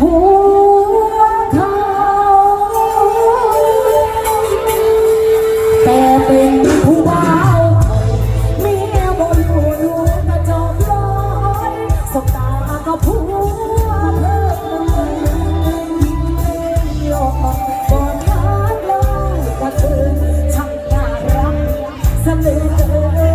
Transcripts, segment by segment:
หัวทองแต่เป็นผู้บ่าวเมียบนหัวลูกระจอกร้อยสบตาก็ผัวเธอยิ้มเล่นหยอกบอกรักเลยว่เธอช่านรักเหลือเกิ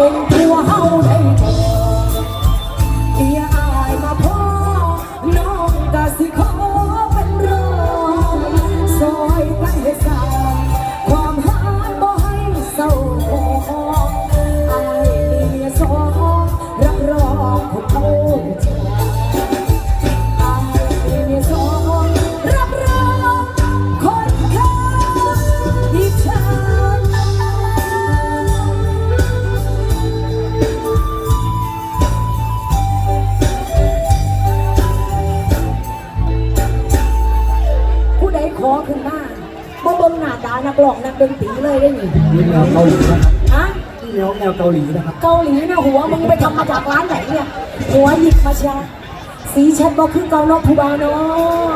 เป็นผัวเฮาได้ งหนาดานักร้อกนักดนตรีเลยได้ยินนี่แนวเกาหลีนะฮะนี่แนวแนวเกาหลีนะครับเกาหลีนะหัวมึงไปทำมาจากร้านไหนเนี่ย หัวหยิบมาเชียสีชัดบอกคือเกาหลีผู้บาเนาะ